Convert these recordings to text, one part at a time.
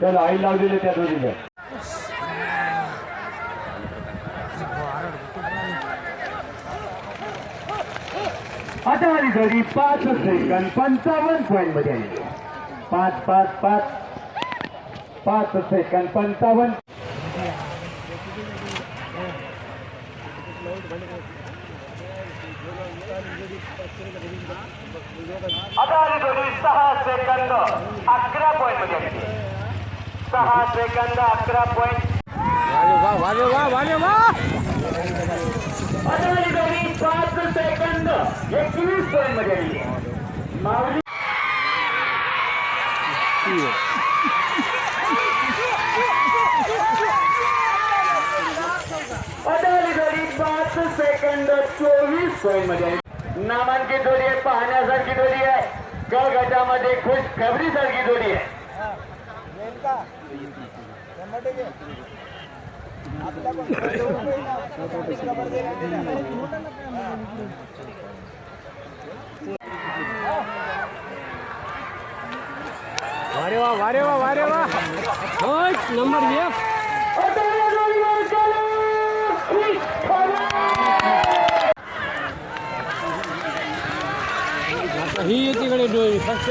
त्याला आई लावलेले त्या दोन्हीला आता आली घडी पाच सेकंद पंचावन्न पॉईंट मध्ये आली पाच पाच पाच। पाच सेकंद पंचावन्न आता आली घडी सहा सेकंद अकरा पॉईंट मध्ये आली सहा सेकंद अकरा आता आली घडी पाच सेकंद एकवीस पॉईंट मध्ये आली माऊली अडाली जोडी पाच सेकंद चोवीस जोडी पाहण्यासारखी जोडी जोडी वारे वा वारे वा वारे वा होय नंबर एक ही येते कडे डोळी फक्त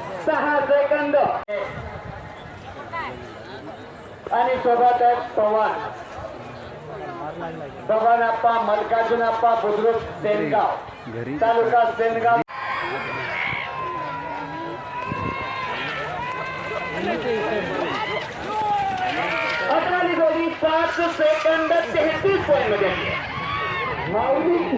सहा सेकंद. आणि सोबत आहे पवार पवन आप्पा मल्कार्जुन आप्पा बुद्रुक सेनगाव. तालुका सेनगाव. पाच सेकंद तेहतीस पॉईंटमध्ये. माऊली.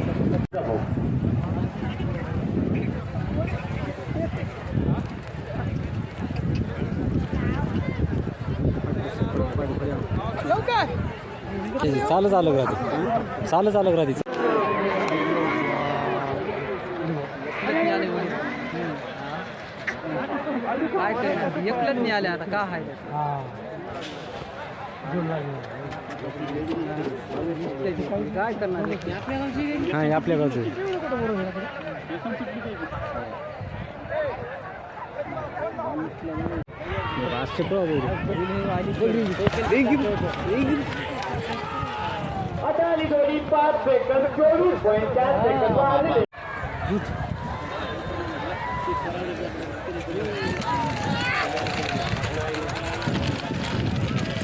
चालू चालू राहते चालू चालू राहते काय करणार एकलंच नाही आले आता का आहे काय करणार आपल्या गावची हा हे आपल्या गावचं सेकंद चोवीस पॉईंट चार सेकंद आलेले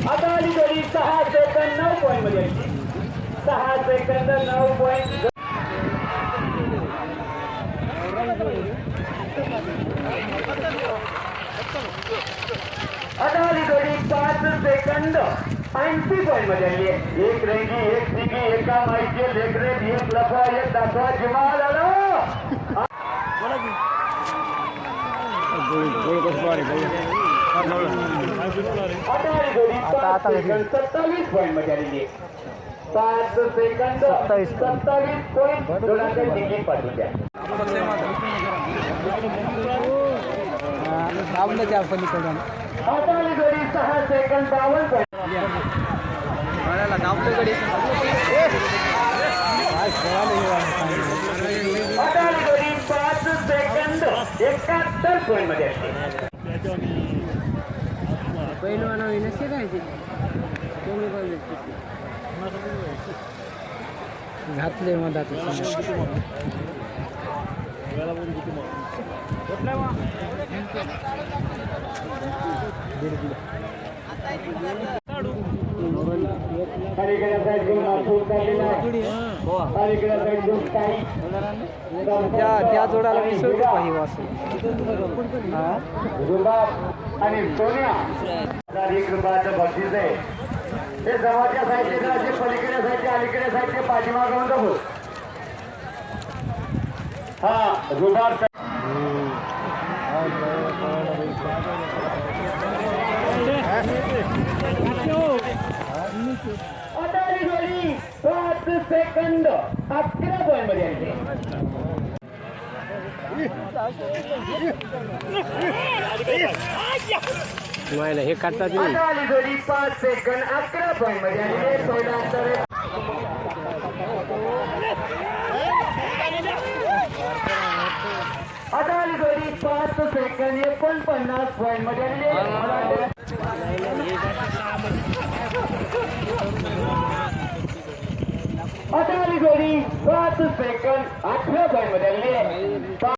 आता आली जोडी सहा सेकंद नऊ पॉईंट मध्ये आली. सेकंद. ऐंशी पॉईंटमध्ये आली आहे. एक रेंगी एक सिगी एका माईचे लेकरे एक लफा एक दाखवा सेकंद सत्तावीस पॉईंटमध्ये आलेली आहे. पाच सेकंद सत्तावीस पॉईंट दोघांच्या जिंकली पाठवून द्या. आता आली जोडी सहा सेकंद बावन्न पॉईंट गड्याला दाबलं गडी आता आली जोडी पाच सेकंद एकाहत्तर पॉईंट मध्ये असते पहिलवाना नसते काय ते कमी पाहिजे घातले मधात. त्या त्या जोडाला वीस रुपये पाहिजे वासू आणि सोन्या एक रुपयाचं बक्षीस आहे हे. जवळच्या साईडचे असे पलीकडे साईडचे अलीकडे साईडचे पाठीमागून बघू हा सेकंद अकरा पॉईंट मध्ये पहिला अंतर आहे. आता आली जोडी पॉईंट मध्ये वाटतं- जोडी पाच सेकंड अठरा पॉईंट मध्ये आणली पा-